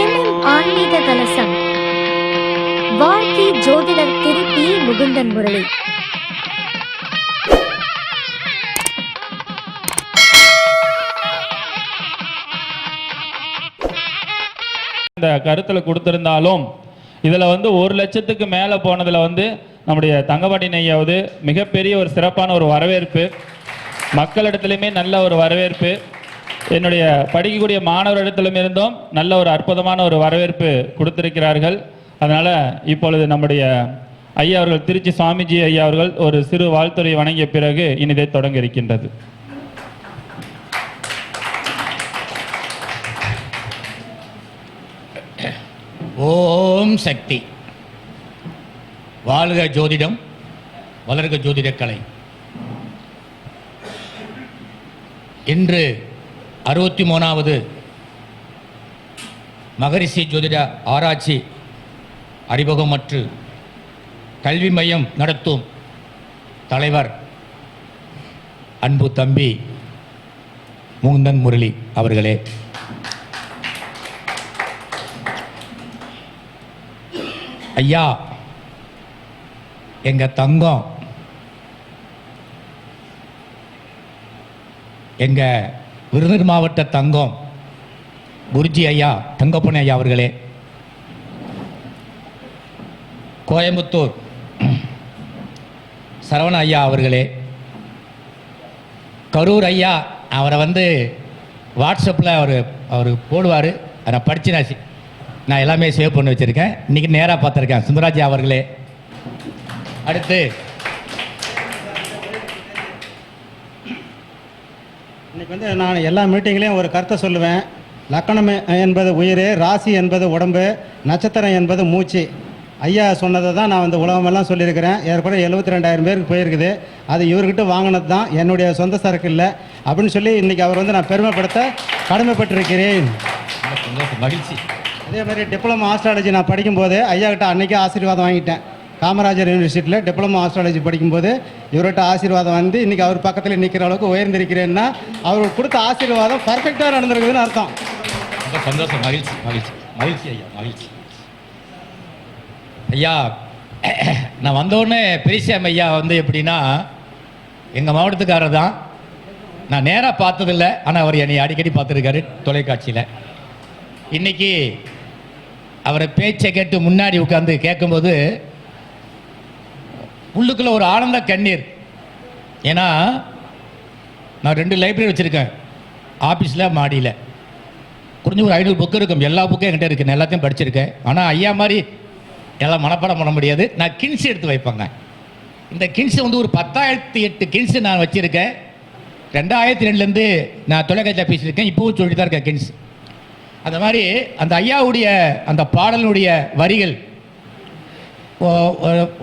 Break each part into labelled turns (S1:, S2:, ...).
S1: எண்ணும் ஆன்மீக கலசம். வாழ்க்கை ஜோதிடர் திருப்பி முகுந்தன் முரளி.
S2: இந்த கருத்தில் கொடுத்திருந்தாலும் இதில் வந்து ஒரு லட்சத்துக்கு மேலே போனதில் வந்து நம்முடைய தங்கபாட்டி நெய்யாவது மிகப்பெரிய ஒரு சிறப்பான ஒரு வரவேற்பு. மக்களிடத்துலையுமே நல்ல ஒரு வரவேற்பு. என்னுடைய படிக்கக்கூடிய மாணவரிடத்திலும் இருந்தும் நல்ல ஒரு அற்புதமான ஒரு வரவேற்பு கொடுத்திருக்கிறார்கள். அதனால் இப்பொழுது நம்முடைய ஐயா அவர்கள் திருச்சி சுவாமிஜி ஐயா அவர்கள் ஒரு சிறு வாழ்த்துறை வணங்கிய பிறகு இனிதை தொடங்க இருக்கின்றது.
S3: ஓம் சக்தி. வாழ்க ஜோதிடம் வளர்க ஜோதிடக் கலை இன்று அறுபத்தி மூணாவது மகரிஷி ஜோதிட ஆராய்ச்சி அறிமுகமற்று கல்வி மையம் நடத்தும் தலைவர் அன்பு தம்பி முகுந்தன் முரளி அவர்களே. ஐயா எங்கள் தங்கம் எங்கள் விருதுநகர் மாவட்ட தங்கம் குருஜி ஐயா தங்கப்பனை ஐயா அவர்களே. கோயம்புத்தூர் சரவண ஐயா அவர்களே. கரூர் ஐயா அவரை வந்து வாட்ஸ்அப்பில் அவர் அவர் போடுவார். அதை படித்து நான் நான் எல்லாமே சேவ் பண்ணி வச்சுருக்கேன். இன்றைக்கி நேராக பார்த்துருக்கேன். சுந்தராஜ் அவர்களே. அடுத்து
S4: இன்னைக்கு வந்து நான் எல்லா மீட்டிங்லேயும் ஒரு கருத்தை சொல்லுவேன். லக்கணம் என்பது உயிர் ராசி என்பது உடம்பு நட்சத்திரம் என்பது மூச்சு. ஐயா சொன்னதை தான் நான் வந்து உலகமெல்லாம் சொல்லியிருக்கிறேன். ஏற்கனவே எழுபத்தி ரெண்டாயிரம் பேருக்கு போயிருக்குது. அது இவர்கிட்ட வாங்கினது தான். என்னுடைய சொந்த சரக்கு இல்லை. அப்படின்னு சொல்லி இன்றைக்கி அவர் வந்து நான் பெருமைப்படுத்த கடமைப்பட்டிருக்கிறேன்.
S3: மகிழ்ச்சி.
S4: அதே மாதிரி டிப்ளமோ ஆஸ்ட்ராலஜி நான் படிக்கும்போது ஐயா கிட்ட அன்றைக்கே ஆசீர்வாதம் வாங்கிட்டேன். காமராஜர் யூனிவர்சிட்டியில் டிப்ளமோ ஆஸ்ட்ராலஜி படிக்கும்போது இவர்கிட்ட ஆசீர்வாதம் வந்து இன்றைக்கி அவர் பக்கத்தில் நிற்கிற அளவுக்கு உயர்ந்திருக்கிறேன்னா அவர் கொடுத்த ஆசீர்வாதம் பர்ஃபெக்டாக நடந்திருக்குதுன்னு அர்த்தம்.
S3: ரொம்ப சந்தோஷம் மகிழ்ச்சி மகிழ்ச்சி. மகிழ்ச்சி ஐயா மகிழ்ச்சி. ஐயா நான் வந்தோடனே பெரியசாமி ஐயா வந்து எப்படின்னா எங்கள் மாவட்டத்துக்காரர் தான். நான் நேராக பார்த்ததில்ல ஆனால் அவர் என்னை அடிக்கடி பார்த்துருக்காரு தொலைக்காட்சியில். இன்னைக்கு அவரை பேச்சை கேட்டு முன்னாடி உட்காந்து கேட்கும்போது உள்ளுக்குள்ள ஒரு ஆனந்த கண்ணீர். ஏன்னா நான் ரெண்டு லைப்ரரி வச்சுருக்கேன். ஆஃபீஸில் மாடியில். குறைஞ்ச ஒரு ஐநூறு புக்கு இருக்கும். எல்லா புக்கும் என்கிட்ட இருக்குது எல்லாத்தையும் படிச்சிருக்கேன். ஆனால் ஐயா மாதிரி எல்லாம் மனப்பாடம் பண்ண முடியாது. நான் கின்ஸ் எடுத்து வைப்பேங்க. இந்த கின்ஸ் வந்து ஒரு பத்தாயிரத்தி எட்டு கின்ஸ் நான் வச்சுருக்கேன். ரெண்டாயிரத்தி ரெண்டுலேருந்து நான் தொலைக்காட்சியில் பேசியிருக்கேன். இப்போவும் சொல்லிட்டு தான் இருக்கேன் கின்ஸ் அந்த மாதிரி அந்த ஐயாவுடைய அந்த பாடலுடைய வரிகள்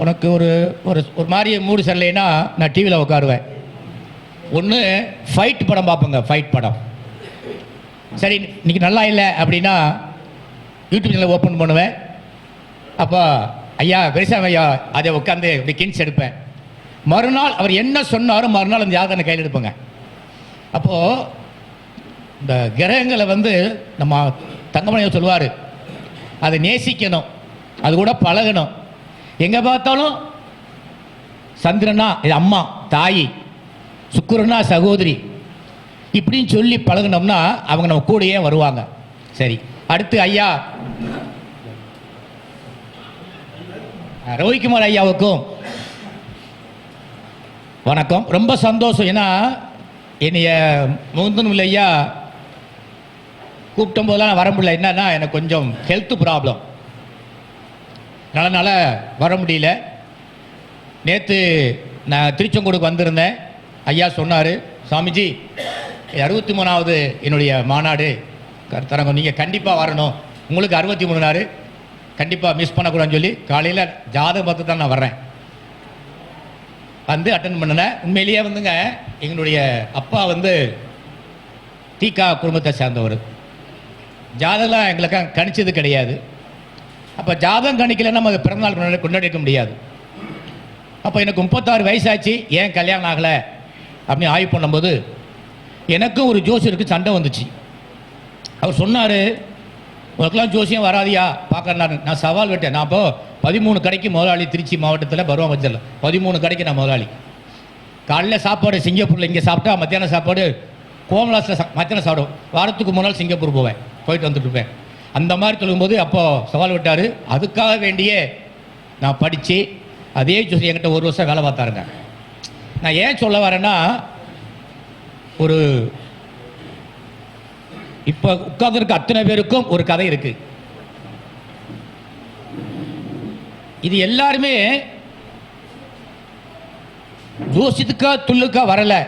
S3: உனக்கு ஒரு ஒரு ஒரு மாதிரி மூடு சரியில்லைன்னா நான் டிவியில் உட்காருவேன் ஒன்று ஃபைட் படம் பார்ப்பேங்க ஃபைட் படம். சரி இன்னைக்கு நல்லா இல்லை அப்படின்னா யூடியூப் சேனல் ஓப்பன் பண்ணுவேன். அப்போ ஐயா பெருசாமி ஐயா அதை உட்காந்து இப்படி கின்ஸ் எடுப்பேன். மறுநாள் அவர் என்ன சொன்னாரோ மறுநாள் அந்த ஜாதகத்தை கையில் எடுப்பேங்க. அப்போது இந்த கிரகங்களை வந்து நம்ம தங்கமணியை சொல்லுவார் அதை நேசிக்கணும். அது கூட பழகணும். எங்கே பார்த்தாலும் சந்திரனா இது அம்மா தாய் சுக்கரனா சகோதரி. இப்படின்னு சொல்லி பழகுனோம்னா அவங்க நம்ம கூடயே வருவாங்க. சரி அடுத்து ஐயா. ரோஹிக்குமார் ரவிக்குமார் ஐயாவுக்கும் வணக்கம். ரொம்ப சந்தோஷம். ஏன்னா என்னைய முகுந்தன் ஐயா கூப்பிட்டும் போதெல்லாம் நான் வர முடியல. என்னன்னா எனக்கு கொஞ்சம் ஹெல்த் ப்ராப்ளம் அதனால் வர முடியல. நேற்று நான் திருச்செங்கோடுக்கு வந்திருந்தேன். ஐயா சொன்னார் சாமிஜி அறுபத்தி மூணாவது என்னுடைய மாநாடு. கருத்தரங்கம் நீங்கள் கண்டிப்பாக வரணும். உங்களுக்கு அறுபத்தி மூணு நாள் கண்டிப்பாக மிஸ் பண்ணக்கூடாதுன்னு சொல்லி காலையில் ஜாதகம் பார்த்து தான் நான் வர்றேன். வந்து அட்டன் பண்ணினேன் உண்மையிலேயே வந்துங்க எங்களுடைய அப்பா வந்து தீகா குடும்பத்தை சேர்ந்தவர். ஜாதகம் எங்களுக்கு கணிச்சது கிடையாது. அப்போ ஜாதகம் கணிக்கலைன்னா நம்ம பிறந்தநாள் கொண்டாடி கொண்டாடிக்க முடியாது. அப்போ எனக்கு முப்பத்தாறு வயசாச்சு ஏன் கல்யாணம் ஆகலை? அப்படின்னு ஆய்வு பண்ணும்போது எனக்கும் ஒரு ஜோசியருக்கு சண்டை வந்துச்சு. அவர் சொன்னார் உனக்குலாம் ஜோசியம் வராதியா? பார்க்கறனாரு நான் சவால் விட்டேன். நான் இப்போ பதிமூணு கடைக்கு முதலாளி திருச்சி மாவட்டத்தில் பருவம் வச்சிடல பதிமூணு கடைக்கு நான் முதலாளி. காலைல சாப்பாடு சிங்கப்பூரில் இங்கே சாப்பிட்டா மத்தியானம் சாப்பாடு கோமலாஸில் மத்தியானம் சாப்பிடுவோம் வாரத்துக்கு முன்னால் சிங்கப்பூர் போவேன். போயிட்டு வந்துட்டு இருப்பேன். அந்த மாதிரி சொல்லும்போது அப்போது சவால் விட்டார். அதுக்காக வேண்டிய நான் படித்து அதே ஜோசி என்கிட்ட ஒரு வருஷம் வேலை பார்த்தாருங்க. நான் ஏன் சொல்ல வரேன்னா ஒரு இப்போ உட்கார்ந்துருக்க அத்தனை பேருக்கும் ஒரு கதை இருக்குது இது எல்லாருமே ஜோசியத்துக்கா துள்ளுக்கா வரலை.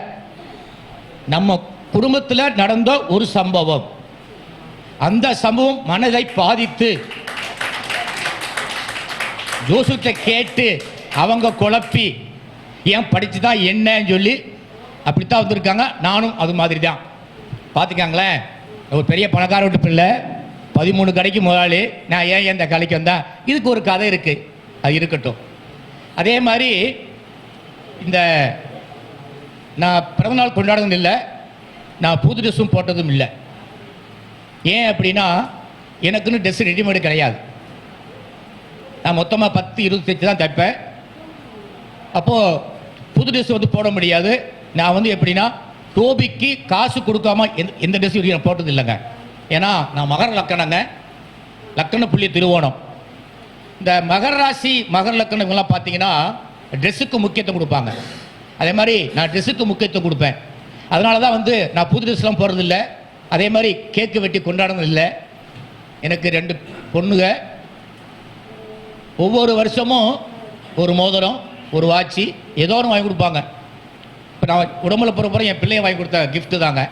S3: நம்ம குடும்பத்தில் நடந்த ஒரு சம்பவம். அந்த சம்பவம் மனதை பாதித்து. ஜோசத்தை கேட்டு அவங்க குழப்பி ஏன் படித்து தான் என்னன்னு சொல்லி அப்படித்தான் வந்திருக்காங்க. நானும் அது மாதிரி தான் பார்த்துக்காங்களேன் ஒரு பெரிய பணக்கார வீட்டு பிள்ளை பதிமூணு கடைக்கு முதலாளி. நான் ஏன் இந்த கடைக்கு வந்தேன் இதுக்கு ஒரு கதை இருக்குது அது இருக்கட்டும். அதே மாதிரி இந்த நான் பிறந்தநாள் கொண்டாடுறதும் இல்லை நான் புது ட்ரெஸ்ஸும் போட்டதும் இல்லை. ஏன் அப்படின்னா எனக்குன்னு ட்ரெஸ் ரெடிமேடு கிடையாது. நான் மொத்தமாக பத்து இருபத்தஞ்சு தான் தைப்பேன். அப்போது புது ட்ரெஸ் வந்து போட முடியாது. நான் வந்து எப்படின்னா டோபிக்கு காசு கொடுக்காம எந்த எந்த ட்ரெஸ் வரைக்கும் நான் போட்டது இல்லைங்க. ஏன்னா நான் மகர லக்கணங்க. லக்கண புள்ளி திருவோணம். இந்த மகர ராசி மகர லக்கணம் இவங்கெல்லாம் பார்த்தீங்கன்னா ட்ரெஸ்ஸுக்கு முக்கியத்துவம் கொடுப்பாங்க. அதே மாதிரி நான் ட்ரெஸ்ஸுக்கு முக்கியத்துவம் கொடுப்பேன். அதனால தான் வந்து நான் புது ட்ரெஸ்லாம் போடுறதில்லை. அதே மாதிரி கேக்கு வெட்டி கொண்டாடுறது இல்லை. எனக்கு ரெண்டு பொண்ணுங்க. ஒவ்வொரு வருஷமும் ஒரு மோதிரம் ஒரு வாட்சி ஏதோ ஒன்று வாங்கி கொடுப்பாங்க. இப்போ நான் உடம்புல போகிறப்பறம் என் பிள்ளைய வாங்கி கொடுத்த கிஃப்ட்டு தாங்க.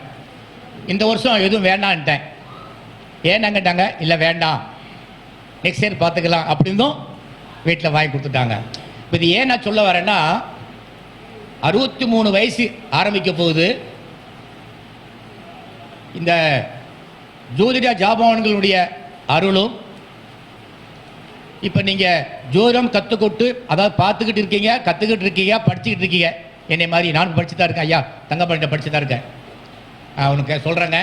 S3: இந்த வருஷம் எதுவும் வேண்டான்ட்டேன். ஏன்னு கேட்டாங்க? இல்லை வேண்டாம். நெக்ஸ்ட் இயர் பார்த்துக்கலாம் அப்படின்னும் வீட்டில் வாங்கி கொடுத்துட்டாங்க. இப்போ இது ஏன் நான் சொல்ல வரேன்னா அறுபத்தி மூணு வயசு ஆரம்பிக்க போகுது. இந்த ஜோதிட ஜாபவான்களுடைய அருளும். இப்போ நீங்கள் ஜோதிடம் கற்றுக்கொட்டு அதாவது பார்த்துக்கிட்டு இருக்கீங்க கற்றுக்கிட்டு இருக்கீங்க படிச்சுக்கிட்டு இருக்கீங்க. என்னை மாதிரி நான் படிச்சு தான் இருக்கேன். ஐயா தங்கப்பாண்டிட்ட படிச்சு தான் இருக்கேன். நான் உனக்கு சொல்கிறேங்க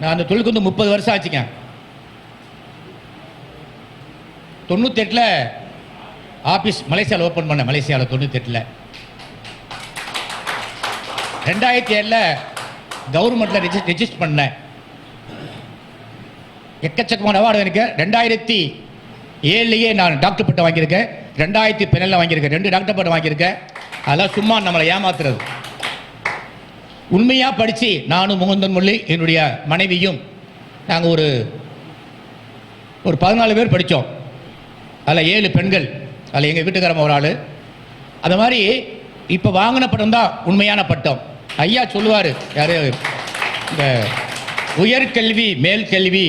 S3: நான் அந்த தொழிலுக்கு வந்து முப்பது வருஷம் ஆச்சுங்க. தொண்ணூத்தெட்டில் ஆஃபீஸ் மலேசியாவில் ஓப்பன் பண்ணேன். மலேசியாவில் தொண்ணூத்தெட்டில். ரெண்டாயிரத்தி ஏழில் கவர்மெண்ட்டில் ரெஜிஸ் ரெஜிஸ்டர் பண்ணேன் எக்கச்சக்கமான அவார்டு எனக்கு ரெண்டாயிரத்தி ஏழுலேயே நான் டாக்டர் பட்டம் வாங்கியிருக்கேன். ரெண்டாயிரத்தி பதினேழில் வாங்கியிருக்கேன். ரெண்டு டாக்டர் பட்டம் வாங்கியிருக்கேன். அதெல்லாம் சும்மா நம்மளை ஏமாத்துறது. உண்மையாக படித்து நானும் முகுந்தன் முரளி என்னுடைய மனைவியும் நாங்கள் ஒரு ஒரு பதினாலு பேர் படித்தோம் அதில் ஏழு பெண்கள். அதில் எங்கள் வீட்டுக்காரம்மா ஒரு ஆள். அது மாதிரி இப்போ வாங்கின பட்டம் தான் உண்மையான பட்டம். ஐயா சொல்லுவார் யார்? இந்த உயர்கல்வி மேல் கல்வி.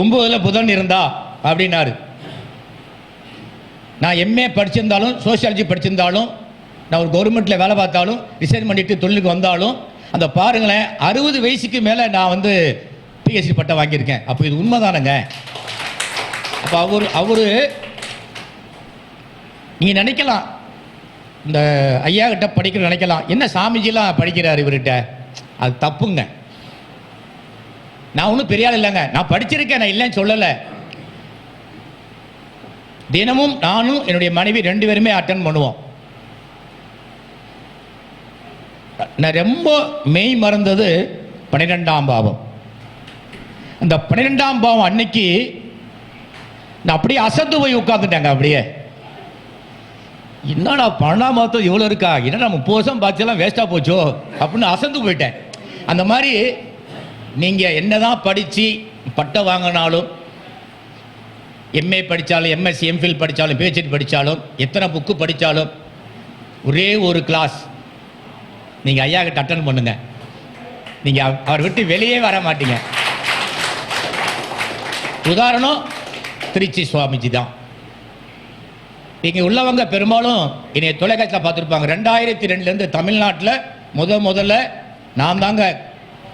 S3: ஒம்பதில் புதன் இருந்தா அப்படின்னாரு. நான் எம்ஏ படிச்சிருந்தாலும் சோசியாலஜி படிச்சிருந்தாலும் நான் ஒரு கவர்மெண்ட்டில் வேலை பார்த்தாலும் ரிசைன் பண்ணிட்டு தொழிலுக்கு வந்தாலும் அந்த பாருங்களேன் அறுபது வயசுக்கு மேலே நான் வந்து பிஹெச்டி பட்டம் வாங்கியிருக்கேன். அப்போ இது உண்மைதானங்க? அப்போ அவர் அவர் நீங்கள் நினைக்கலாம் இந்த ஐயா கிட்ட படிக்கணும்னு நினைக்கலாம். என்ன சாமிஜிலாம் படிக்கிறார் இவர்கிட்ட? அது தப்புங்க. நான் ஒன்றும் பெரிய ஆள் இல்லைங்க. நான் படிச்சிருக்கேன் நான் இல்லைன்னு சொல்லலை. தினமும் நானும் என்னுடைய மனைவி ரெண்டு பேருமே அட்டன் பண்ணுவோம். நான் ரொம்ப மெய் மறந்தது பன்னிரெண்டாம் பாவம். அந்த பன்னிரெண்டாம் பாவம் அன்னைக்கு நான் அப்படியே அசந்து போய் உட்காந்துட்டேங்க அப்படியே. என்னடா பன்னெண்டாம் மாதம் இவ்வளோ இருக்கா? என்னடா முப்பது வருஷம் பார்த்துலாம் வேஸ்ட்டாக போச்சோ? அப்படின்னு அசந்து போயிட்டேன். அந்த மாதிரி நீங்கள் என்ன தான் படித்து பட்டம் வாங்கினாலும் எம்ஏ படித்தாலும் எம்எஸ்சி எம்ஃபில் படித்தாலும் பிஹெச்டி படித்தாலும் எத்தனை புக்கு படித்தாலும் ஒரே ஒரு கிளாஸ் நீங்கள் ஐயா கிட்ட அட்டன் பண்ணுங்க. நீங்கள் அவர் விட்டு வெளியே வர மாட்டீங்க. உதாரணம் திருச்சி சுவாமிஜி தான். இங்கே உள்ளவங்க பெரும்பாலும் என்னை தொலைக்காட்சியில் பார்த்துருப்பாங்க. ரெண்டாயிரத்தி ரெண்டுலேருந்து தமிழ்நாட்டில் முத முதல்ல நான் தாங்க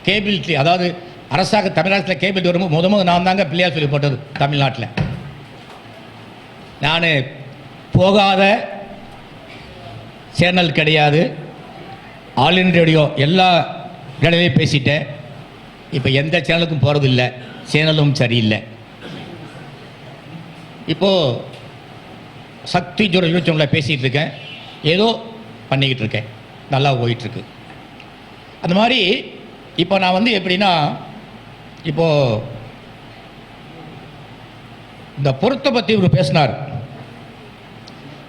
S3: கேபிள் டி அதாவது அரசாங்க தமிழ்நாட்டில் கேபிள் டி வரும்போது முத முதல் நான் தாங்க பிள்ளையார் சொல்லி போட்டது தமிழ்நாட்டில். நான் போகாத சேனல் கிடையாது. ஆல் இன் ரேடியோ எல்லா இடத்துலையும் பேசிட்டேன். இப்போ எந்த சேனலுக்கும் போகிறது இல்லை சேனலும் சரியில்லை. இப்போது சக்தி ஜோட யூடியூப்பில் பேசிகிட்டு இருக்கேன். ஏதோ பண்ணிக்கிட்டு இருக்கேன். நல்லா போயிட்டுருக்கு. அந்த மாதிரி இப்போ நான் வந்து எப்படின்னா இப்போது இந்த பொருத்தை பற்றி இவர் பேசினார்.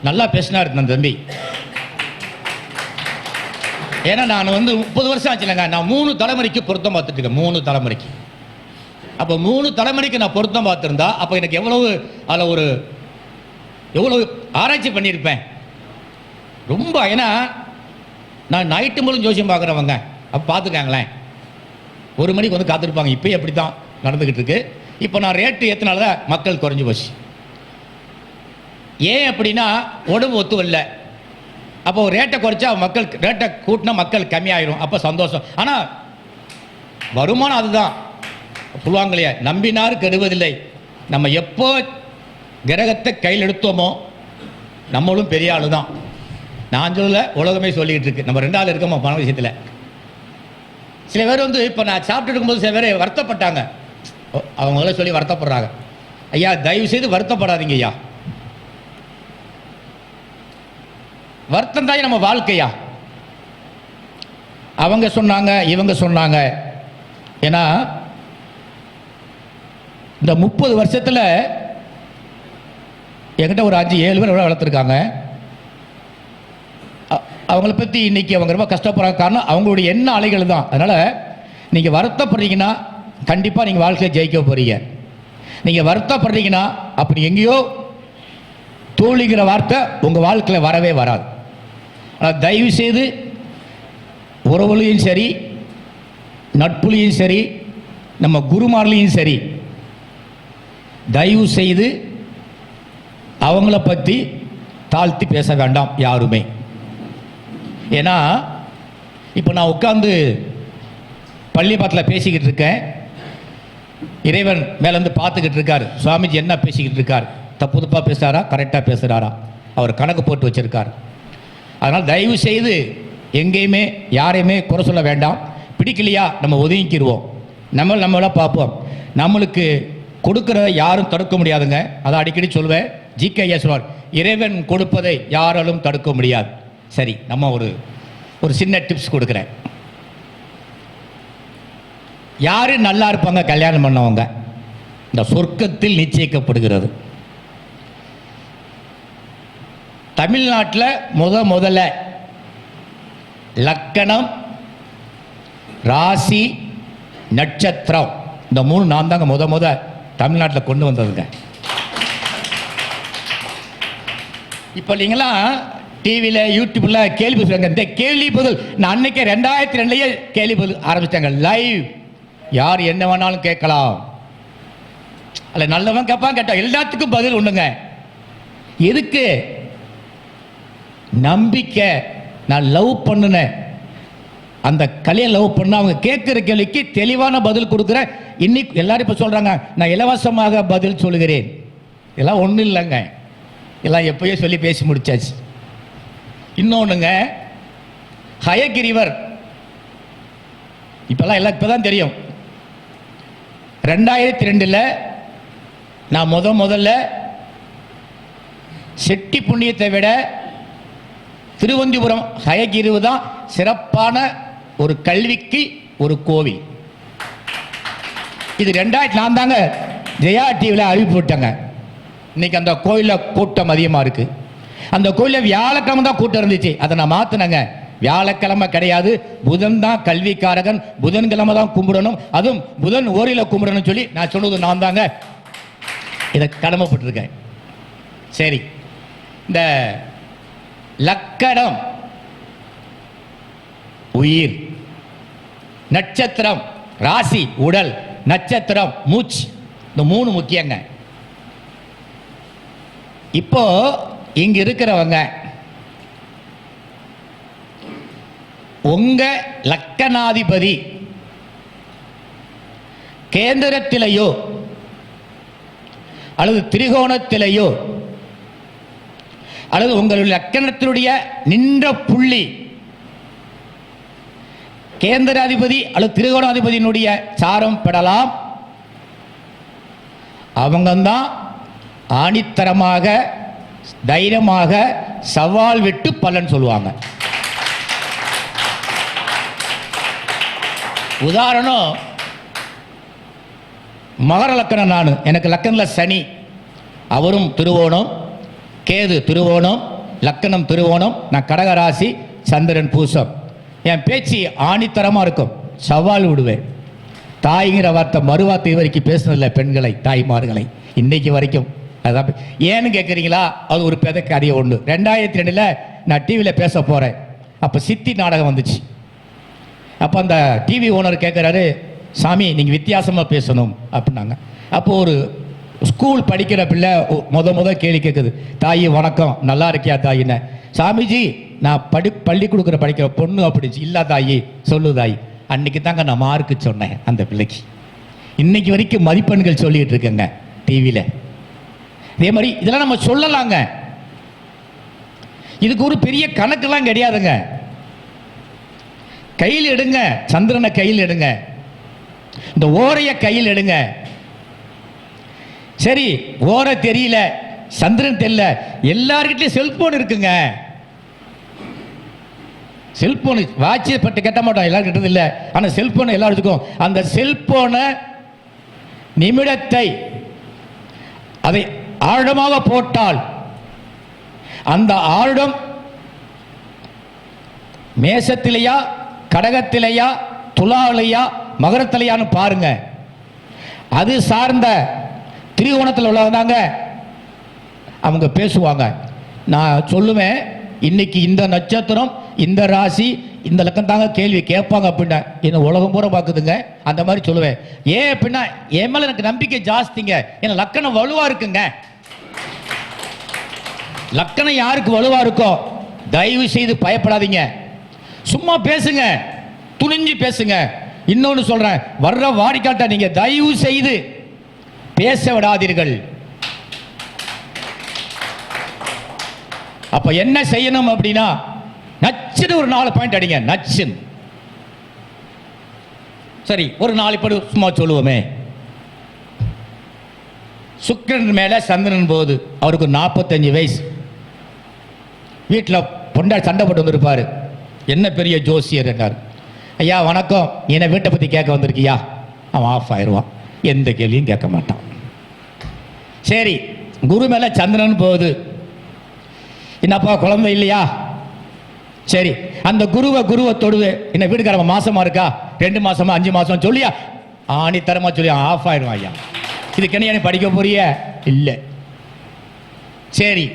S3: நல்லா பேசினார் அந்த தம்பி. ஏன்னா நான் வந்து முப்பது வருஷம் ஆச்சுலங்க. நான் மூணு தலைமுறைக்கு பொருத்தம் பார்த்துட்டு இருக்கேன் மூணு தலைமுறைக்கு. அப்போ மூணு தலைமுறைக்கு நான் பொருத்தம் பார்த்துருந்தா அப்போ எனக்கு எவ்வளவு அதில் ஒரு எவ்வளோ ஆராய்ச்சி பண்ணியிருப்பேன். ரொம்ப ஏன்னா நான் நைட்டு முழுவதும் ஜோசியம் பார்க்குறவங்க. அப்போ பார்த்துக்காங்களேன். ஒரு மணிக்கு வந்து காத்திருப்பாங்க. இப்போயும் அப்படி தான் நடந்துக்கிட்டு இருக்கு இப்போ நான் ரேட்டு ஏற்றினால தான் மக்கள் குறைஞ்சி போச்சு. ஏன் அப்படின்னா உடம்பு ஒத்து வரல. அப்போ ரேட்டை குறைச்சா மக்கள் ரேட்டை கூட்டினா மக்கள் கம்மியாயிரும். அப்போ சந்தோஷம். ஆனால் வருமானம் அதுதான். சொல்லுவாங்க இல்லையா நம்பினார் கெடுவதில்லை. நம்ம எப்போ கிரகத்தை கையில் எடுத்தோமோ நம்மளும் பெரிய ஆளு தான் நான் சொல்ல உலகமே சொல்லிக்கிட்டு இருக்கு. நம்ம ரெண்டு ஆள் இருக்கோமா பண விஷயத்தில். சில பேர் வந்து இப்போ நான் சாப்பிட்டு இருக்கும்போது சில பேர் வருத்தப்பட்டாங்க. அவங்கள சொல்லி வருத்தப்படுறாங்க. ஐயா தயவு செய்து வருத்தப்படாதீங்க ஐயா. வருத்தம் தான் நம்ம வாழ்க்கையா அவங்க சொன்னாங்க இவங்க சொன்னாங்க. ஏன்னா இந்த முப்பது வருஷத்தில் என்கிட்ட ஒரு அஞ்சு ஏழு பேர் வளர்த்துருக்காங்க. அ- அவங்கள பற்றி இன்னைக்கு அவங்க ரொம்ப கஷ்டப்படுறாங்க. காரணம் அவங்களுடைய எண்ண அலைகள் தான். அதனால் நீங்கள் வருத்தப்படுறீங்கன்னா கண்டிப்பாக நீங்கள் வாழ்க்கையில் ஜெயிக்க போகிறீங்க நீங்கள் வருத்தப்படுறீங்கன்னா அப்படி எங்கேயோ தோல்விங்கிற வார்த்தை உங்கள் வாழ்க்கையில் வரவே வராது. ஆனால் தயவு செய்து உறவுலையும் சரி நட்புலையும் சரி நம்ம குருமார்லையும் சரி தயவு செய்து அவங்கள பற்றி தாழ்த்தி பேச வேண்டாம் யாருமே. ஏன்னா இப்போ நான் உட்காந்து பள்ளிப்பாட்டில் பேசிக்கிட்டு இருக்கேன். இறைவன் மேலேருந்து பார்த்துக்கிட்டு இருக்கார். சுவாமிஜி என்ன பேசிக்கிட்டு இருக்கார்? தப்பு தப்பாக பேசுகிறாரா கரெக்டாக பேசுகிறாரா அவர் கணக்கு போட்டு வச்சுருக்கார். அதனால் தயவு செய்து எங்கேயுமே யாரையுமே குறை சொல்ல வேண்டாம். பிடிக்கலையா? நம்ம ஒதுங்கிக்கிடுவோம் நம்ம நம்மளாக பார்ப்போம். நம்மளுக்கு கொடுக்குறத யாரும் தடுக்க முடியாதுங்க. அதை அடிக்கடி ஜி ஜிகே சொல்வார் இறைவன் கொடுப்பதை யாராலும் தடுக்க முடியாது. சரி நம்ம ஒரு ஒரு சின்ன டிப்ஸ் கொடுக்குறேன். யார் நல்லா இருப்பாங்க கல்யாணம் பண்ணவங்க? இந்த சொர்க்கத்தில் நிச்சயிக்கப்படுகிறது. தமிழ்நாட்டில் முத முதல்ல லக்கணம் ராசி நட்சத்திரம். இந்த மூணு நான் தாங்க முத முத தமிழ்நாட்டில் கொண்டு வந்ததுங்க. இப்போ இல்லைங்களா? டிவியில் யூடியூப்பில் கேள்வி சொல்லுங்க இந்த கேள்வி பதில் நான் அன்னைக்கு ரெண்டாயிரத்தி ரெண்டுலேயே கேள்வி பதில் ஆரம்பிச்சிட்டாங்க. லைவ் யார் என்ன வேணாலும் கேட்கலாம். அல்ல நல்லவன் கேட்பான் கேட்டால் எல்லாத்துக்கும் பதில் ஒன்றுங்க எதுக்கு? நம்பிக்கை. நான் லவ் பண்ணினேன். அந்த கலையை லவ் பண்ண அவங்க கேட்குற கேள்விக்கு தெளிவான பதில் கொடுக்குறேன் இன்னைக்கு எல்லாரும் இப்போ சொல்கிறாங்க நான் இலவசமாக பதில் சொல்லுகிறேன். இதெல்லாம் ஒன்றும் இல்லைங்க. எல்லாம் எப்பயோ சொல்லி பேசி முடிச்சாச்சு. இன்னொன்றுங்க ஹயகிரிவர். இப்போல்லாம் எல்லாம் இப்போ தான் தெரியும். ரெண்டாயிரத்தி ரெண்டில் நான் முத முதல்ல செட்டி புண்ணியத்தை விட திருவந்திபுரம் ஹயகிரிவு தான் சிறப்பான ஒரு கல்விக்கு ஒரு கோவில். இது ரெண்டாயிரத்தி நான் தாங்க ஜெயா டிவியில் அறிவிப்பு விட்டேங்க இன்னைக்கு அந்த கோயிலில் கூட்டம் அதிகமாக இருக்கு. அந்த கோயிலில் வியாழக்கிழமை தான் கூட்டம் இருந்துச்சு. அதை நான் மாற்றினேங்க வியாழக்கிழமை கிடையாது. புதன் தான் கல்விக்காரகன். புதன்கிழமை தான் கும்பிடணும். அதுவும் புதன் ஓரில கும்பிடணும்னு சொல்லி நான் சொன்னது நான் தாங்க. இதை கடமைப்பட்டிருக்கேன். சரி. இந்த லக்கணம் உயிர் நட்சத்திரம் ராசி உடல் நட்சத்திரம் மூச்சு. இந்த மூணு முக்கியங்க. இப்போ இங்க இருக்கிறவங்க உங்க லக்கணாதிபதி கேந்திரத்திலேயோ அல்லது திரிகோணத்திலேயோ அல்லது உங்களுடைய லக்கணத்தினுடைய நின்ற புள்ளி கேந்திராதிபதி அல்லது திரிகோணாதிபதியினுடைய சாரம் பெறலாம். அவங்கந்தான் ஆணித்தரமாக தைரியமாக சவால் விட்டு பலன் சொல்லுவாங்க. உதாரணம் மகர லக்கணம் நான். எனக்கு லக்கணில் சனி அவரும் திருவோணம் கேது திருவோணம் லக்கணம் திருவோணம் நான் கடகராசி சந்திரன் பூசம். என் பேச்சு ஆணித்தரமாக இருக்கும். சவால் விடுவேன். தாய்ங்கிற வார்த்தை மறுவார்த்தை வரைக்கும் பேசுனதில்லை பெண்களை தாய்மார்களை. இன்னைக்கு வரைக்கும் அதான் ஏன்னு கேட்குறீங்களா அது ஒரு பெத கதையை ஒன்று ரெண்டாயிரத்தி ரெண்டில் நான் டிவியில் பேச போகிறேன் அப்போ சித்தி நாடகம் வந்துச்சு. அப்போ அந்த டிவி ஓனர் கேட்குறாரு சாமி நீங்கள் வித்தியாசமாக பேசணும். அப்படின்னாங்க. அப்போது ஒரு ஸ்கூல் படிக்கிற பிள்ளை ஒ- முத முத கேள்வி கேட்குது தாயி வணக்கம். நல்லா இருக்கியா தாயின்னு? சாமிஜி நான் படி பள்ளி கொடுக்குற படிக்கிற பொண்ணு அப்படிச்சு இல்லா தாயி சொல்லு தாயி. அன்னைக்கு தாங்க நான் மார்க்கு சொன்னேன் அந்த பிள்ளைக்கு. இன்னைக்கு வரைக்கும் மதிப்பெண்கள் சொல்லிகிட்டு இருக்கேங்க டிவியில் இதே மாதிரி இதெல்லாம் நம்ம சொல்லலாங்க. இதுக்கு ஒரு பெரிய கணக்கெல்லாம் கிடையாதுங்க. கையில் எடுங்க சந்திரனை கையில் எடுங்க. இந்த ஓரைய கையில் எடுங்க. சரி ஓரை தெரியல சந்திரன் தெரியல எல்லார்கிட்டயும் செல்போன் இருக்குங்க. செல்போன் வாட்சி பட்டு கேட்ட மாட்டோம் எல்லாரும் கிட்டது இல்லை ஆனால் செல்போனை எல்லாருக்கும் அந்த செல்போனை நிமிடத்தை அதை ஆழமாக போட்டால் அந்த ஆழம் மேசத்திலேயா கடகத்திலேயா துலாவிலையா மகரத்திலையான்னு பாருங்க. அது சார்ந்த திரிகோணத்தில் உள்ளவங்க அவங்க பேசுவாங்க. நான் சொல்லுவேன் இன்னைக்கு இந்த நட்சத்திரம் இந்த ராசி இந்த லக்கம் தாங்க கேள்வி கேட்பாங்க அப்படின்னா. என்ன உலகம் பூரா பார்க்குதுங்க அந்த மாதிரி சொல்லுவேன். ஏன் அப்படின்னா என் மேலே எனக்கு நம்பிக்கை ஜாஸ்திங்க. ஏன்னா லக்கணம் வலுவாக இருக்குங்க. லக்கணம் யாருக்கு வலுவாக இருக்கோ தயவு செய்து பயப்படாதீங்க. சும்மா பேசுங்க துணிஞ்சு பேசுங்க. இன்னொன்று சொல்கிறேன் வர்ற வாடிக்காட்ட நீங்கள் தயவு செய்து பேச விடாதீர்கள். அப்போ என்ன செய்யணும் அப்படின்னா நச்சுன்னு ஒரு நாலு பாயிண்ட் அடிங்க நச்சுன்னு. சரி ஒரு நாலு படு சும்மா சொல்லுவோமே. சுக்கிரன் மேலே சந்திரன் போகுது அவருக்கு நாற்பத்தஞ்சு வயசு. வீட்டில் பொண்டா சண்டை போட்டு வந்திருப்பாரு. என்ன பெரிய ஜோசியர் என்றார். ஐயா வணக்கம். என்னை வீட்டை பற்றி கேட்க வந்திருக்கியா? அவன் ஆஃப் ஆயிடுவான் எந்த கேள்வியும் கேட்க மாட்டான். சரி குரு மேலே சந்திரன் போகுது. என்னப்பா குழந்தை இல்லையா? சரி அந்த குருவை குருவை தொடுது. என்ன வீட்டுக்காரங்க மாசமா இருக்கா? ரெண்டு மாசமா அஞ்சு மாசம் சொல்லியா? ஆணித்தரமா சொல்லி ஆஃப் ஆயிடுவான் ஐயா. இதுக்கு என்ன நீ படிக்க போறிய? இல்லை. சரி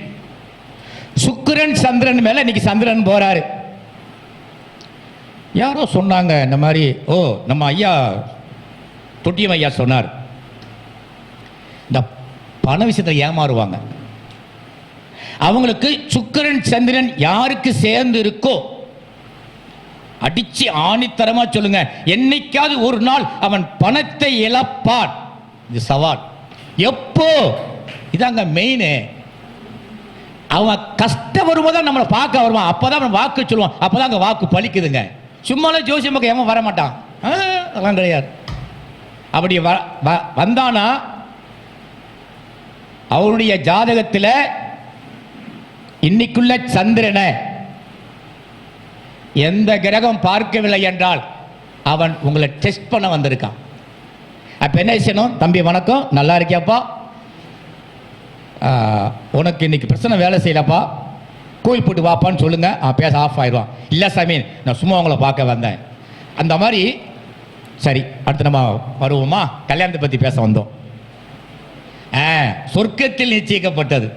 S3: சுக்கிரன் சந்திரன் மேல இன்னைக்கு சந்திரன் போறாரு. யாரோ சொன்னாங்க இந்த மாதிரி ஓ நம்ம ஐயா தொட்டியம் ஐயா சொன்னார். இந்த பண விஷயத்தை ஏமாறுவாங்க. அவங்களுக்கு சுக்கிரன் சந்திரன் யாருக்கு சேர்ந்து இருக்கோ அடிச்சு ஆணித்தரமா சொல்லுங்க. என்னைக்காவது ஒரு நாள் அவன் பணத்தை இழப்பான். இது சவால். எப்போ? இதாங்க மெயினு அவன் கஷ்டம் வரும்போதான் நம்மளை பார்க்க வருவான் அப்பதான் அவன் வாக்கு சொல்லுவான் அப்பதான் அங்கே வாக்கு பலிக்குதுங்க சும்மாலாம் ஜோசியம் பக்கம் எவன் வர மாட்டான் அதெல்லாம் கிடையாது. அப்படி வ- வ- வந்தானா அவனுடைய ஜாதகத்தில் இன்னைக்குள்ள சந்திரனை எந்த கிரகம் பார்க்கவில்லை என்றால் அவன் உங்களை டெஸ்ட் பண்ண வந்திருக்கான். அப்ப என்ன செய்யணும் தம்பி வணக்கம். நல்லா இருக்கியாப்பா? உனக்கு இன்னைக்கு பிரச்சனை வேலை செய்யலப்பா. கோயில் போட்டு வாப்பான்னு சொல்லுங்க. அவன் பேச ஆஃப் ஆயிடுவான். இல்லை சாமி நான் சும்மா உங்களை பார்க்க வந்தேன். அந்த மாதிரி சரி அடுத்து நம்ம வருவோமா? கல்யாணத்தை பற்றி பேச வந்தோம். ஆ சொர்க்கத்தில் நிச்சயிக்கப்பட்டது.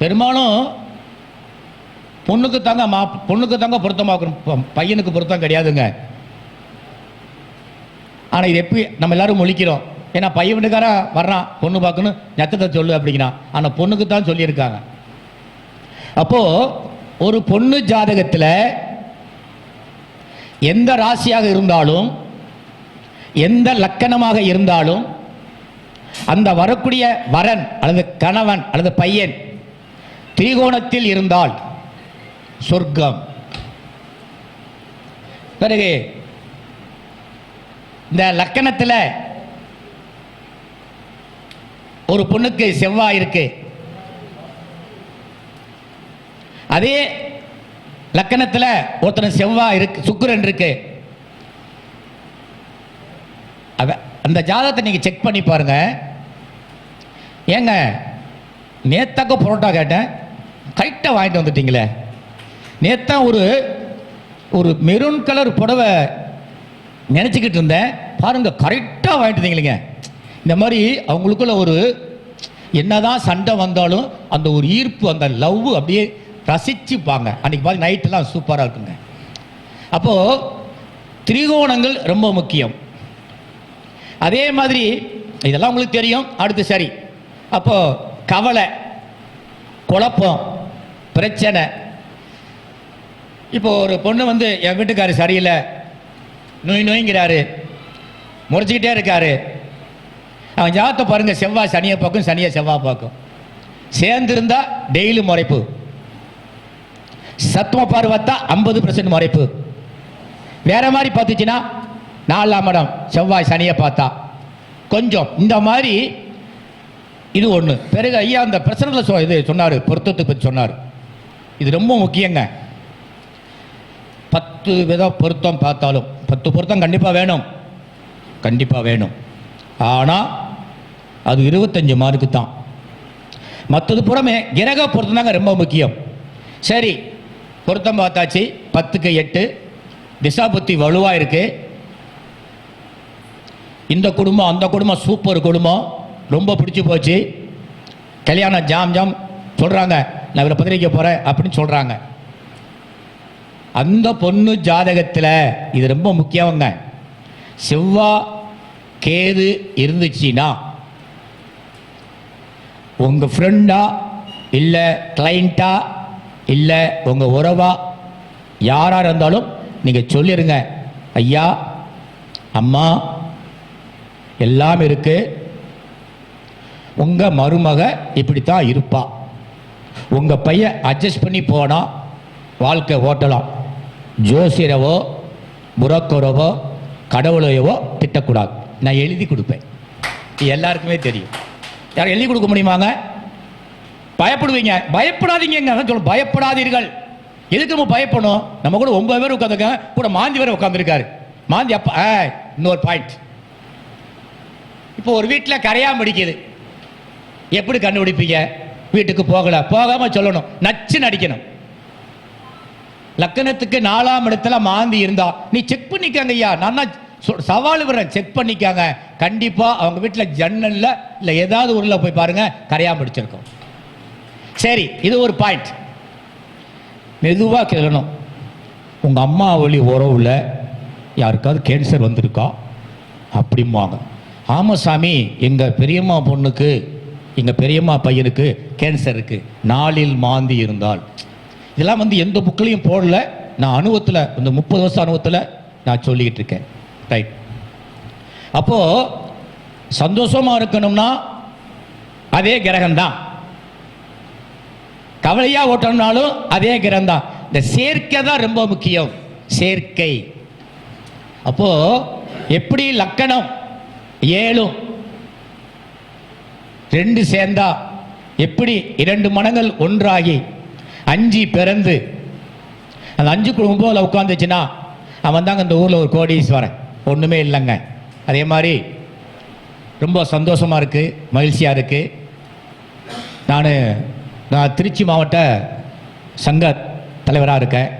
S3: பெரும்பாலும் பொண்ணுக்கு தாங்க மா பொண்ணுக்கு தாங்க பொருத்தமாக்கணும் பையனுக்கு பொருத்தம் கிடையாதுங்க. ஆனால் இது எப்படி நம்ம எல்லாரும் முழிக்கிறோம். ஏன்னா பையன் வர்றான் பொண்ணு பார்க்கணும் நட்சத்திரத்தை சொல்லு அப்படிங்கிறான். ஆனால் பொண்ணுக்கு தான் சொல்லியிருக்காங்க. அப்போ ஒரு பொண்ணு ஜாதகத்தில் எந்த ராசியாக இருந்தாலும் எந்த லக்கணமாக இருந்தாலும் அந்த வரக்கூடிய வரன் அல்லது கணவன் அல்லது பையன் திரிகோணத்தில் இருந்தால் சொர்க்கம். பிறகு இந்த லக்கணத்தில் ஒரு பொண்ணுக்கு செவ்வாய் இருக்கு. அதே லக்கணத்தில் ஒருத்தன் செவ்வாய் இருக்கு சுக்கிரன் இருக்கு. அந்த ஜாதகத்தை நீங்க செக் பண்ணி பாருங்க. ஏங்க நேத்தாக்க பரோட்டா கேட்டேன். கரெக்டாக வாங்கிட்டு வந்துட்டீங்களே. நேத்தா ஒரு ஒரு மெரூன் கலர் புடவை நினச்சிக்கிட்டு இருந்தேன். பாருங்கள் கரெக்டாக வாங்கிட்டு இருந்தீங்களேங்க இந்த மாதிரி அவங்களுக்குள்ள ஒரு என்னதான் சண்டை வந்தாலும் அந்த ஒரு ஈர்ப்பு அந்த லவ் அப்படியே ரசிச்சுப்பாங்க. அன்னைக்கு பார்த்து நைட்டெல்லாம் சூப்பராக இருக்குங்க. அப்போது திரிகோணங்கள் ரொம்ப முக்கியம். அதே மாதிரி இதெல்லாம் உங்களுக்கு தெரியும் அடுத்து சரி. அப்போது கவலை குழப்பம் பிரச்சனை. இப்போ ஒரு பொண்ணு வந்து என் வீட்டுக்காரர் சரியில்லை. நோய் நோய்ங்கிறாரு. முறைச்சிக்கிட்டே இருக்காரு. அவன் ஜாதத்தை பாருங்க செவ்வாய் சனியை பார்க்கும் சனியை செவ்வாய் பார்க்கும். சேர்ந்திருந்தா டெய்லி முறைப்பு. சத்துவ பார்வத்தா ஐம்பது பர்சன்ட் முறைப்பு. வேற மாதிரி பார்த்துச்சுன்னா நாலாம் இடம் செவ்வாய் சனியை பார்த்தா. கொஞ்சம் இந்த மாதிரி இது ஒன்று பிறகு ஐயா அந்த பிரசனத்தில் சொ இது சொன்னார் பொருத்தத்தை பற்றி சொன்னார். இது ரொம்ப முக்கியங்க. பத்து வித பொருத்தம் பார்த்தாலும் பத்து பொருத்தம் கண்டிப்பாக வேணும். கண்டிப்பாக வேணும். ஆனால் அது இருபத்தஞ்சு மார்க்கு தான். மற்றது புறமே கிரக பொருத்தம் தாங்க ரொம்ப முக்கியம். சரி பொருத்தம் பார்த்தாச்சு. பத்துக்கு எட்டு. திசா புத்தி வலுவாக இருக்கு. இந்த குடும்பம் அந்த குடும்பம் சூப்பர் குடும்பம். ரொம்ப பிடிச்சி போச்சு. கல்யாணம் ஜாம் ஜாம் சொல்கிறாங்க நான் இவரை பதிலிக்க போகிறேன் அப்படின்னு சொல்கிறாங்க அந்த பொண்ணு ஜாதகத்தில் இது ரொம்ப முக்கியவங்க செவ்வா கேது இருந்துச்சுன்னா உங்கள் ஃப்ரெண்டா இல்லை கிளைண்ட்டா இல்லை உங்கள் உறவா யாராக இருந்தாலும் நீங்கள் சொல்லிடுங்க ஐயா அம்மா எல்லாம் இருக்குது உங்கள் மருமக இப்படித்தான் இருப்பா. உங்கள் பையன் அட்ஜஸ்ட் பண்ணி போனால் வாழ்க்கை ஓட்டலாம். ஜோசியரவோ புறக்குறவோ கடவுளையவோ திட்டக்கூடாது. நான் எழுதி கொடுப்பேன். எல்லாருக்குமே தெரியும். யாரும் எழுதி கொடுக்க முடியுமாங்க? பயப்படுவீங்க. பயப்படாதீங்க அதான் சொல்ல பயப்படாதீர்கள். எதுக்கு நம்ம பயப்படணும்? நம்ம கூட ஒன்பது பேர் உட்காந்துருக்காங்க கூட மாந்தி வேற உட்காந்துருக்காரு மாந்தி அப்பா ஆ, இன்னொரு பாயிண்ட் இப்போ ஒரு வீட்டில் கரையாம அடிக்குது எப்படி கண்டுபிடிப்பீங்க? வீட்டுக்கு போகல. போகாம சொல்லணும். நச்சு நடிக்கணும். லக்கணத்துக்கு நாலாம் இடத்துல மாந்தி இருந்தா நீ செக் பண்ணிக்கங்க ஐயா. நான் தான் சவால் விடுறேன் செக் பண்ணிக்காங்க. கண்டிப்பாக அவங்க வீட்டில் ஜன்னலில் இல்லை ஏதாவது ஊரில் போய் பாருங்கள் கரையாக பிடிச்சிருக்கோம் சரி இது ஒரு பாயிண்ட் மெதுவாக கேளணும். உங்கள் அம்மா வழி உறவில் யாருக்காவது கேன்சர் வந்திருக்கா? அப்படிம்பாங்க. ஆமா சாமி பெரியம்மா பொண்ணுக்கு எங்கள் பெரியம்மா பையனுக்கு கேன்சர் இருக்குது நாளில் மாந்தி இருந்தால். இதெல்லாம் வந்து எந்த புக்கிலையும் போடல. நான் அனுபவத்தில் இந்த முப்பது வருஷம் அனுபவத்தில் நான் சொல்லிக்கிட்டு இருக்கேன். ரைட் அப்போது சந்தோஷமாக இருக்கணும்னா அதே கிரகம்தான். கவலையாக ஓட்டணும்னாலும் அதே கிரகம் தான் இந்த சேர்க்கை தான் ரொம்ப முக்கியம். சேர்க்கை. அப்போது எப்படி லக்கணம் ஏழும் ரெண்டு சேர்ந்தா எப்படி இரண்டு மனங்கள் ஒன்றாகி அஞ்சு பிறந்து அந்த அஞ்சு குடும்பம் உட்காந்துச்சுன்னா அவன் தாங்க இந்த ஊரில் ஒரு கோடீஸ்வரன். ஒன்றுமே இல்லைங்க. அதே மாதிரி ரொம்ப சந்தோஷமாக இருக்குது மகிழ்ச்சியாக இருக்குது நான் நான் திருச்சி மாவட்ட சங்க தலைவராக இருக்கேன்.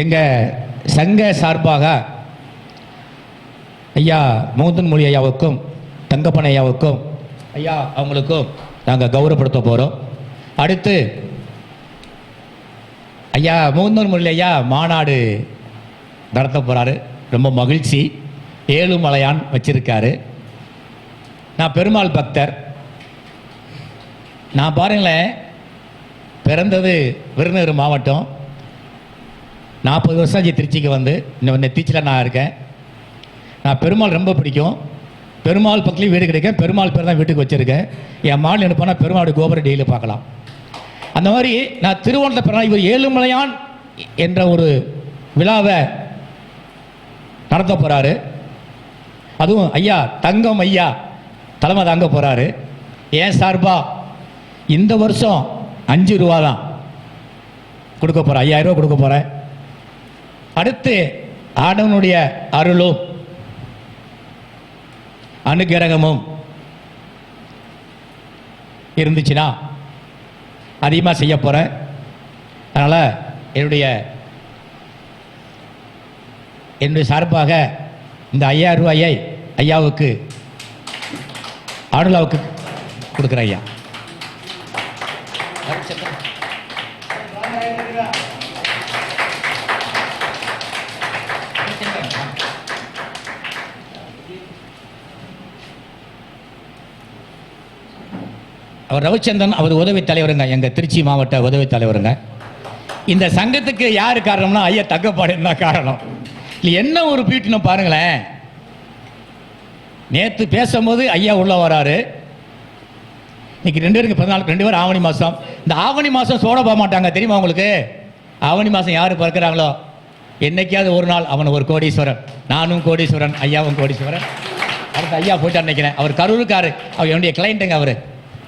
S3: எங்கள் சங்க சார்பாக ஐயா மௌந்தன் மொழி ஐயாவுக்கும் தங்கப்பன் ஐயாவுக்கும் ஐயா அவங்களுக்கும் நாங்கள் கௌரவப்படுத்த போகிறோம் அடுத்து ஐயா மௌந்தன் மொழி ஐயா மாநாடு நடத்த போகிறாரு ரொம்ப மகிழ்ச்சி. ஏழுமலையான் வச்சிருக்காரு. நான் பெருமாள் பக்தர். நான் பாருங்களேன் பிறந்தது விருதுநகர் மாவட்டம். நாற்பது வருஷம் ஆச்சு திருச்சிக்கு வந்து. இன்னும் திருச்சியில் நான் இருக்கேன். நான் பெருமாள் ரொம்ப பிடிக்கும். பெருமாள் பக்கத்துலேயும் வீடு கிடைக்கும். பெருமாள் பேர் தான் வீட்டுக்கு வச்சுருக்கேன். என் மாநில என்ன போனால் பெருமாள் கோபுர டெய்லி பார்க்கலாம். அந்த மாதிரி நான் திருவோணத்தை பிறந்த இவர் ஏழுமலையான் என்ற ஒரு விழாவை நடத்த போகிறாரு அதுவும் ஐயா தங்கம் ஐயா தலைமை தாங்க போகிறாரு ஏன் சார்பா? இந்த வருஷம் அஞ்சு ரூபா தான் கொடுக்க போகிறேன் ஐயாயிரம் ரூபா கொடுக்க போகிறேன் அடுத்து ஆடவனுடைய அருளும் அனுகிரகமும் இருந்துச்சுன்னா அதிகமாக செய்ய போகிறேன் அதனால் என்னுடைய என்னுடைய சார்பாக இந்த ஐயாயிரம் ரூபாயை ஐயாவுக்கு ஆடுலாவுக்கு கொடுக்குற ஐயா. அவர் ரவிச்சந்திரன் அவர் உதவி தலைவருங்க. எங்கள் திருச்சி மாவட்ட உதவி தலைவருங்க. இந்த சங்கத்துக்கு யார் காரணம்னா ஐயா தக்கப்பாடு தான் காரணம்? இல்லை என்ன ஒரு பீட்டினம் பாருங்களேன். நேற்று பேசும்போது ஐயா உள்ள வராரு. இன்னைக்கு ரெண்டு பேருக்கு பிறந்தநாள் ரெண்டு பேரும் ஆவணி மாதம் இந்த ஆவணி மாதம் சோட போக மாட்டாங்க தெரியுமா உங்களுக்கு? ஆவணி மாதம் யார் பிறக்கிறாங்களோ? என்னைக்காவது ஒரு நாள் அவன் ஒரு கோடீஸ்வரன். நானும் கோடீஸ்வரன் ஐயாவும் கோடீஸ்வரன். அடுத்து ஐயா போயிட்டு நினைக்கிறேன். அவர் கரூருக்காரு. அவர் என்னுடைய கிளைண்ட்டுங்க அவர்.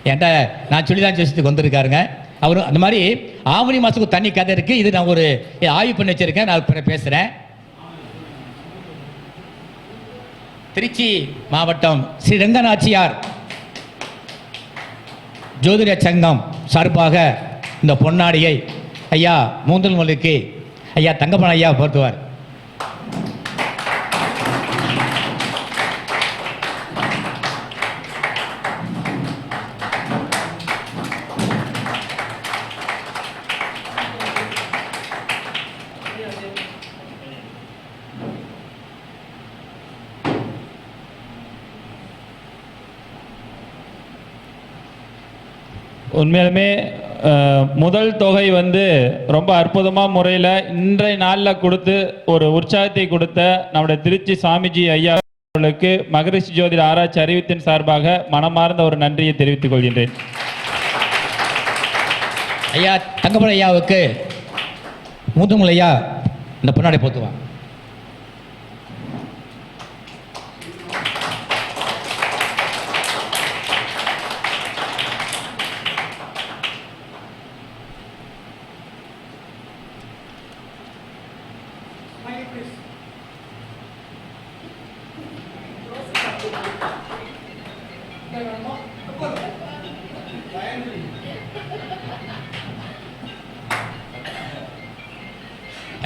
S3: என்கிட்ட நான் சொல்லி தான் வந்திருக்காருங்க. அவர் அந்த மாதிரி ஆவணி மாதத்துக்கு தண்ணி கதை இருக்குது இது நான் ஒரு ஆய்வு பண்ணி வச்சுருக்கேன். நான் பேசுகிறேன் திருச்சி மாவட்டம் ஸ்ரீ ரங்கநாச்சியார் ஜோதிட சங்கம் சார்பாக இந்த பொன்னாடியை ஐயா மூந்தல்மலுக்கு ஐயா தங்கப்பன் ஐயா பொறுத்துவார்
S2: உண்மையாலுமே முதல் தொகை வந்து ரொம்ப அற்புதமாக முறையில் இன்றைய நாளில் கொடுத்து ஒரு உற்சாகத்தை கொடுத்த நம்முடைய திருச்சி சாமிஜி ஐயா அவர்களுக்கு மகரிஷி ஜோதிட ஆராய்ச்சி அறிவித்தின் சார்பாக மனமார்ந்த ஒரு நன்றியை தெரிவித்துக் கொள்கின்றேன்.
S3: ஐயா தங்கமலை ஐயாவுக்கு மூத்தமுல் ஐயா இந்த பொன்னாடை போத்துவான்.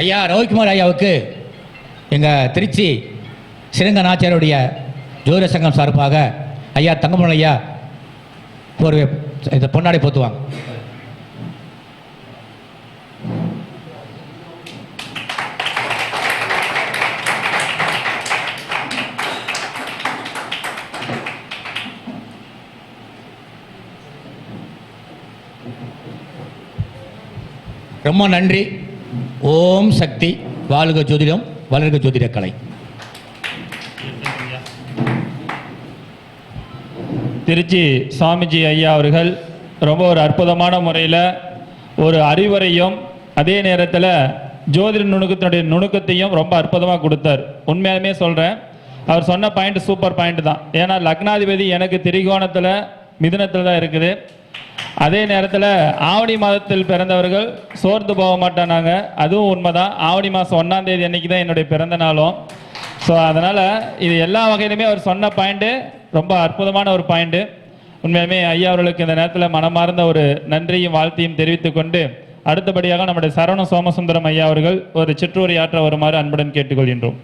S3: ஐயா ரவிக்குமார் ஐயாவுக்கு எங்கள் திருச்சி சிறங்க நாச்சியாருடைய ஜோதிட சங்கம் சார்பாக ஐயா தங்கமன் ஐயா ஒரு இந்த பொன்னாடை போத்துவாங்க. ரொம்ப நன்றி. ஓம் சக்தி வாழ்க ஜோதிடம் வளர்க ஜோதிட கலை.
S2: திருச்சி சாமிஜி ஐயா அவர்கள் ரொம்ப ஒரு அற்புதமான முறையில் ஒரு அறிவுரையும் அதே நேரத்தில் ஜோதிட நுணுக்கத்தினுடைய நுணுக்கத்தையும் ரொம்ப அற்புதமாக கொடுத்தார். உண்மையாலுமே சொல்கிறேன் அவர் சொன்ன பாயிண்ட் சூப்பர் பாயிண்ட் தான். ஏன்னா லக்னாதிபதி எனக்கு திரிகோணத்தில் மிதுனத்தில் தான் இருக்குது. அதே நேரத்தில் ஆவணி மாதத்தில் பிறந்தவர்கள் சோர்ந்து போக மாட்டானாங்க. அதுவும் உண்மைதான். ஆவணி மாதம் ஒன்றாம் தேதி அன்னைக்கு தான் என்னுடைய பிறந்த நாளும். ஸோ அதனால் இது எல்லா வகையிலுமே அவர் சொன்ன பாயிண்ட்டு ரொம்ப அற்புதமான ஒரு பாயிண்ட்டு உண்மையுமே ஐயா அவர்களுக்கு இந்த நேரத்தில் மனமார்ந்த ஒரு நன்றியும் வாழ்த்தையும் தெரிவித்துக் கொண்டு அடுத்தபடியாக நம்முடைய சரவண சோமசுந்தரம் ஐயா அவர்கள் ஒரு சிற்றூரை ஆற்ற வருமாறு அன்புடன் கேட்டுக்கொள்கின்றோம்.